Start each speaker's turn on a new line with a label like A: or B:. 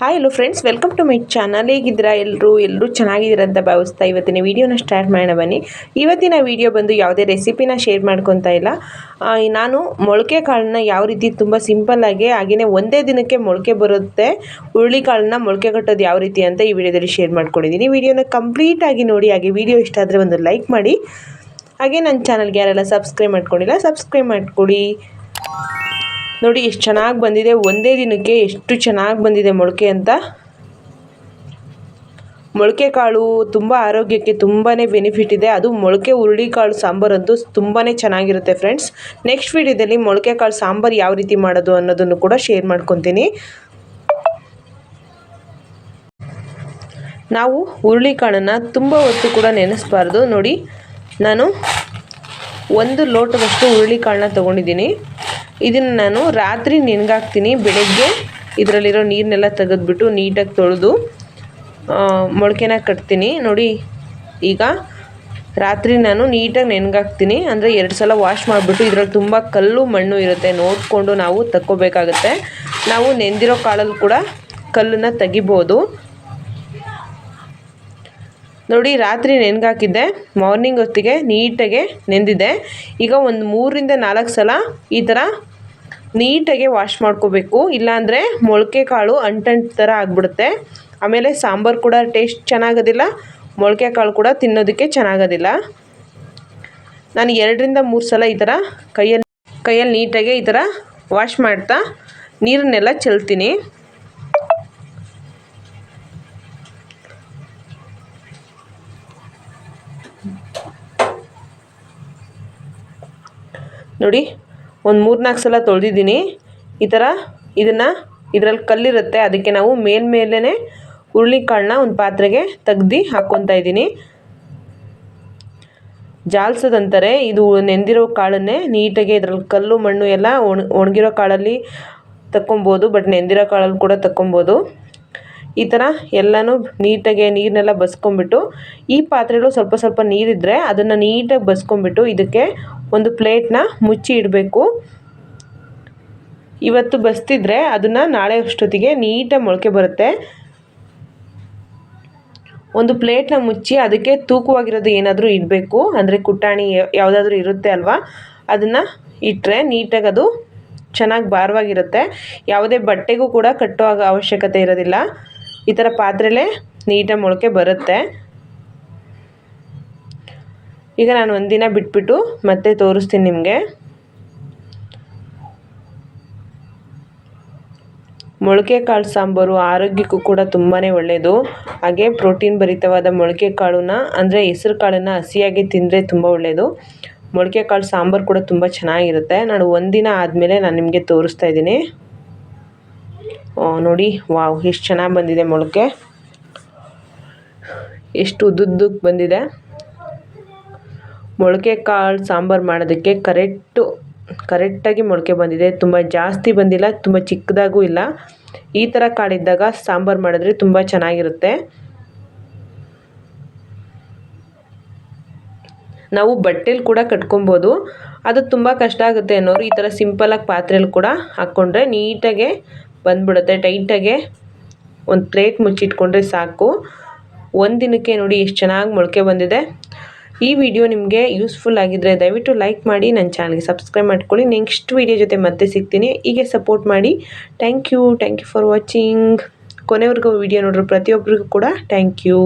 A: Hi hello friends welcome to my channel ಹೇಗಿದ್ದೀರಾ ಎಲ್ಲರೂ ಎಲ್ಲರೂ ಚೆನ್ನಾಗಿದ್ದೀರಾ ಅಂತ ಭಾವಿಸ್ತಾ ಇವತ್ತಿನ ವೀಡಿಯೋನ ಸ್ಟಾರ್ಟ್ ಮಾಡೋಣ ಬನ್ನಿ. ಇವತ್ತಿನ ವೀಡಿಯೋ ಬಂದು ಯಾವುದೇ ರೆಸಿಪಿನ ಶೇರ್ ಮಾಡ್ಕೊತಾ ಇಲ್ಲ. ನಾನು ಮೊಳಕೆ ಕಾಳನ್ನ ಯಾವ ರೀತಿ ತುಂಬ ಸಿಂಪಲ್ಲಾಗಿ ಹಾಗೆಯೇ ಒಂದೇ ದಿನಕ್ಕೆ ಮೊಳಕೆ ಬರುತ್ತೆ, ಹುರುಳಿ ಕಾಳನ್ನ ಮೊಳಕೆ ಕಟ್ಟೋದು ಯಾವ ರೀತಿ ಅಂತ ಈ ವಿಡಿಯೋದಲ್ಲಿ ಶೇರ್ ಮಾಡ್ಕೊಂಡಿದ್ದೀನಿ. ವಿಡಿಯೋನ ಕಂಪ್ಲೀಟಾಗಿ ನೋಡಿ, ಹಾಗೆ ವಿಡಿಯೋ ಇಷ್ಟ ಆದರೆ ಒಂದು ಲೈಕ್ ಮಾಡಿ. ಹಾಗೆ ನನ್ನ ಚಾನಲ್ಗೆ ಯಾರೆಲ್ಲ ಸಬ್ಸ್ಕ್ರೈಬ್ ಮಾಡ್ಕೊಂಡಿಲ್ಲ ಸಬ್ಸ್ಕ್ರೈಬ್ ಮಾಡ್ಕೊಡಿ. ನೋಡಿ, ಎಷ್ಟು ಚೆನ್ನಾಗಿ ಬಂದಿದೆ. ಒಂದೇ ದಿನಕ್ಕೆ ಎಷ್ಟು ಚೆನ್ನಾಗಿ ಬಂದಿದೆ ಮೊಳಕೆ ಅಂತ. ಮೊಳಕೆ ಕಾಳು ತುಂಬ ಆರೋಗ್ಯಕ್ಕೆ ತುಂಬಾ ಬೆನಿಫಿಟ್ ಇದೆ. ಅದು ಮೊಳಕೆ ಹುರುಳಿ ಕಾಳು ಸಾಂಬಾರಂತೂ ತುಂಬಾ ಚೆನ್ನಾಗಿರುತ್ತೆ ಫ್ರೆಂಡ್ಸ್ ನೆಕ್ಸ್ಟ್ ವೀಡಿಯೋದಲ್ಲಿ ಮೊಳಕೆ ಕಾಳು ಸಾಂಬಾರು ಯಾವ ರೀತಿ ಮಾಡೋದು ಅನ್ನೋದನ್ನು ಕೂಡ ಶೇರ್ ಮಾಡ್ಕೊತೀನಿ. ನಾವು ಹುರುಳಿ ಕಾಳನ್ನು ತುಂಬ ಹೊತ್ತು ಕೂಡ ನೆನೆಸ್ಬಾರ್ದು. ನೋಡಿ, ನಾನು ಒಂದು ಲೋಟದಷ್ಟು ಹುರುಳಿ ಕಾಳನ್ನ ತೊಗೊಂಡಿದ್ದೀನಿ. ಇದನ್ನು ನಾನು ರಾತ್ರಿ ನೆನಗಾಕ್ತೀನಿ. ಬೆಳಗ್ಗೆ ಇದರಲ್ಲಿರೋ ನೀರನ್ನೆಲ್ಲ ತೆಗೆದ್ಬಿಟ್ಟು ನೀಟಾಗಿ ತೊಳೆದು ಮೊಳಕೆನ ಕಟ್ತೀನಿ. ನೋಡಿ, ಈಗ ರಾತ್ರಿ ನಾನು ನೀಟಾಗಿ ನೆನಗಾಕ್ತೀನಿ. ಅಂದರೆ ಎರಡು ಸಲ ವಾಶ್ ಮಾಡಿಬಿಟ್ಟು ಇದರಲ್ಲಿ ತುಂಬ ಕಲ್ಲು ಮಣ್ಣು ಇರುತ್ತೆ. ನೋಡಿಕೊಂಡು ನಾವು ತಕ್ಕೋಬೇಕಾಗುತ್ತೆ. ನಾವು ನೆಂದಿರೋ ಕಾಳಲ್ಲಿ ಕೂಡ ಕಲ್ಲನ್ನು ತೆಗಿಬೋದು. ನೋಡಿ, ರಾತ್ರಿ ನೆನ್ಗಾಕಿದ್ದೆ. ಮಾರ್ನಿಂಗ್ ಹೊತ್ತಿಗೆ ನೀಟಾಗೆ ನೆಂದಿದೆ. ಈಗ ಒಂದು ಮೂರರಿಂದ ನಾಲ್ಕು ಸಲ ಈ ಥರ ನೀಟಾಗೆ ವಾಶ್ ಮಾಡ್ಕೋಬೇಕು. ಇಲ್ಲಾಂದರೆ ಮೊಳಕೆ ಕಾಳು, ಅಂಟಂಟು ಥರ ಆಗಿಬಿಡುತ್ತೆ. ಆಮೇಲೆ ಸಾಂಬಾರು ಕೂಡ ಟೇಸ್ಟ್ ಚೆನ್ನಾಗೋದಿಲ್ಲ. ಮೊಳಕೆ ಕಾಳು ಕೂಡ ತಿನ್ನೋದಕ್ಕೆ ಚೆನ್ನಾಗೋದಿಲ್ಲ. ನಾನು ಎರಡರಿಂದ ಮೂರು ಸಲ ಈ ಥರ ಕೈಯಲ್ಲಿ ಕೈಯಲ್ಲಿ ನೀಟಾಗೆ ಈ ಥರ ವಾಶ್ ಮಾಡ್ತಾ ನೀರನ್ನೆಲ್ಲ ಚೆಲ್ತೀನಿ. ನೋಡಿ ಒಂದು ಮೂರ್ನಾಲ್ಕು ಸಲ ತೊಳೆದಿದ್ದೀನಿ. ಈ ಥರ ಇದನ್ನು ಇದರಲ್ಲಿ ಕಲ್ಲಿರುತ್ತೆ. ಅದಕ್ಕೆ ನಾವು ಮೇಲ್ಮೇಲೇ ಹುರುಳಿಕಾಳನ್ನ ಒಂದು ಪಾತ್ರೆಗೆ ತೆಗ್ದು ಹಾಕ್ಕೊತಾ ಇದ್ದೀನಿ. ಜಾಲ್ಸೋದಂತಾರೆ ಇದು ನೆಂದಿರೋ ಕಾಳನ್ನೇ ನೀಟಾಗಿ ಇದರಲ್ಲಿ ಕಲ್ಲು, ಮಣ್ಣು ಎಲ್ಲ ಒಣ ಒಣಗಿರೋ ಕಾಳಲ್ಲಿ ತಕ್ಕೊಬೋದು, ಬಟ್ ನೆಂದಿರೋ ಕಾಳಲ್ಲಿ ಕೂಡ ತಕ್ಕೊಬೋದು. ಈ ಥರ ಎಲ್ಲನೂ ನೀಟಾಗಿ ನೀರನ್ನೆಲ್ಲ ಬಸ್ಕೊಂಬಿಟ್ಟು ಈ ಪಾತ್ರೆಗಳು ಸ್ವಲ್ಪ ಸ್ವಲ್ಪ ನೀರಿದ್ದರೆ ಅದನ್ನು ನೀಟಾಗಿ ಬಸ್ಕೊಂಬಿಟ್ಟು ಇದಕ್ಕೆ ಒಂದು ಪ್ಲೇಟ್ನ ಮುಚ್ಚಿ ಇಡಬೇಕು. ಇವತ್ತು ಬಸ್ತಿದ್ರೆ ಅದನ್ನು ನಾಳೆ ಅಷ್ಟೊತ್ತಿಗೆ ನೀಟಾಗಿ ಮೊಳಕೆ ಬರುತ್ತೆ. ಒಂದು ಪ್ಲೇಟ್ನ ಮುಚ್ಚಿ ಅದಕ್ಕೆ ತೂಕವಾಗಿರೋದು ಏನಾದರೂ ಇಡಬೇಕು. ಅಂದರೆ ಕುಟ್ಟಾಣಿ ಯಾವುದಾದ್ರೂ ಇರುತ್ತೆ ಅಲ್ವಾ? ಅದನ್ನು ಇಟ್ಟರೆ ನೀಟಾಗಿ ಅದು ಚೆನ್ನಾಗಿ ಭಾರವಾಗಿರುತ್ತೆ. ಯಾವುದೇ ಬಟ್ಟೆಗೂ ಕೂಡ ಕಟ್ಟೋ ಅವಶ್ಯಕತೆ ಇರೋದಿಲ್ಲ. ಈ ಥರ ಪಾತ್ರೆಲೇ ನೀಟಾಗಿ ಮೊಳಕೆ ಬರುತ್ತೆ. ಈಗ ನಾನು ಒಂದಿನ ಬಿಟ್ಬಿಟ್ಟು ಮತ್ತೆ ತೋರಿಸ್ತೀನಿ ನಿಮಗೆ. ಮೊಳಕೆ ಕಾಳು ಸಾಂಬಾರು ಆರೋಗ್ಯಕ್ಕೂ ಕೂಡ ತುಂಬಾ ಒಳ್ಳೆಯದು ಹಾಗೆ ಪ್ರೋಟೀನ್ ಭರಿತವಾದ ಮೊಳಕೆ ಕಾಳನ್ನ, ಅಂದರೆ ಹೆಸರು ಕಾಳನ್ನು ಹಸಿಯಾಗಿ ತಿಂದರೆ ತುಂಬ ಒಳ್ಳೆಯದು ಮೊಳಕೆ ಕಾಳು ಸಾಂಬಾರು ಕೂಡ ತುಂಬ ಚೆನ್ನಾಗಿರುತ್ತೆ. ನಾನು ಒಂದಿನ ಆದಮೇಲೆ ನಾನು ನಿಮಗೆ ತೋರಿಸ್ತಾ ಇದ್ದೀನಿ. ನೋಡಿ, ವಾವ್, ಎಷ್ಟು ಚೆನ್ನಾಗಿ ಬಂದಿದೆ ಮೊಳಕೆ. ಎಷ್ಟು ಉದ್ದುದ್ದಕ್ಕೆ ಬಂದಿದೆ. ಮೊಳಕೆ ಕಾಳು ಸಾಂಬಾರು ಮಾಡೋದಕ್ಕೆ ಕರೆಕ್ಟು, ಕರೆಕ್ಟಾಗಿ ಮೊಳಕೆ ಬಂದಿದೆ. ತುಂಬ ಜಾಸ್ತಿ ಬಂದಿಲ್ಲ, ತುಂಬ ಚಿಕ್ಕದಾಗೂ ಇಲ್ಲ. ಈ ಥರ ಕಾಳಿದ್ದಾಗ ಸಾಂಬಾರು ಮಾಡಿದ್ರೆ ತುಂಬ ಚೆನ್ನಾಗಿರುತ್ತೆ. ನಾವು ಬಟ್ಟೆಲಿ ಕೂಡ ಕಟ್ಕೊಬೋದು. ಅದು ತುಂಬ ಕಷ್ಟ ಆಗುತ್ತೆ ಅನ್ನೋರು ಈ ಥರ ಸಿಂಪಲಾಗಿ ಪಾತ್ರೆಯಲ್ಲಿ ಕೂಡ ಹಾಕ್ಕೊಂಡ್ರೆ ನೀಟಾಗೆ ಬಂದ್ಬಿಡುತ್ತೆ ಟೈಟಾಗೆ. ಒಂದು ಪ್ಲೇಟ್ ಮುಚ್ಚಿಟ್ಕೊಂಡ್ರೆ ಸಾಕು. ಒಂದು ದಿನಕ್ಕೆ ನೋಡಿ ಎಷ್ಟು ಚೆನ್ನಾಗಿ ಮೊಳಕೆ ಬಂದಿದೆ. ಈ ವಿಡಿಯೋ ನಿಮಗೆ ಯೂಸ್ಫುಲ್ ಆಗಿದ್ದರೆ ದಯವಿಟ್ಟು ಲೈಕ್ ಮಾಡಿ ನನ್ನ ಚಾನಲ್ಗೆ ಸಬ್ಸ್ಕ್ರೈಬ್ ಮಾಡ್ಕೊಳ್ಳಿ. ನೆಕ್ಸ್ಟ್ ವಿಡಿಯೋ ಜೊತೆ ಮತ್ತೆ ಸಿಗ್ತೀನಿ. ಹೀಗೆ ಸಪೋರ್ಟ್ ಮಾಡಿ. Thank you thank you for watching. ಕೊನೆವರೆಗೂ ವಿಡಿಯೋ ನೋಡಿರೋ ಪ್ರತಿಯೊಬ್ಬರಿಗೂ ಕೂಡ ಥ್ಯಾಂಕ್ ಯು.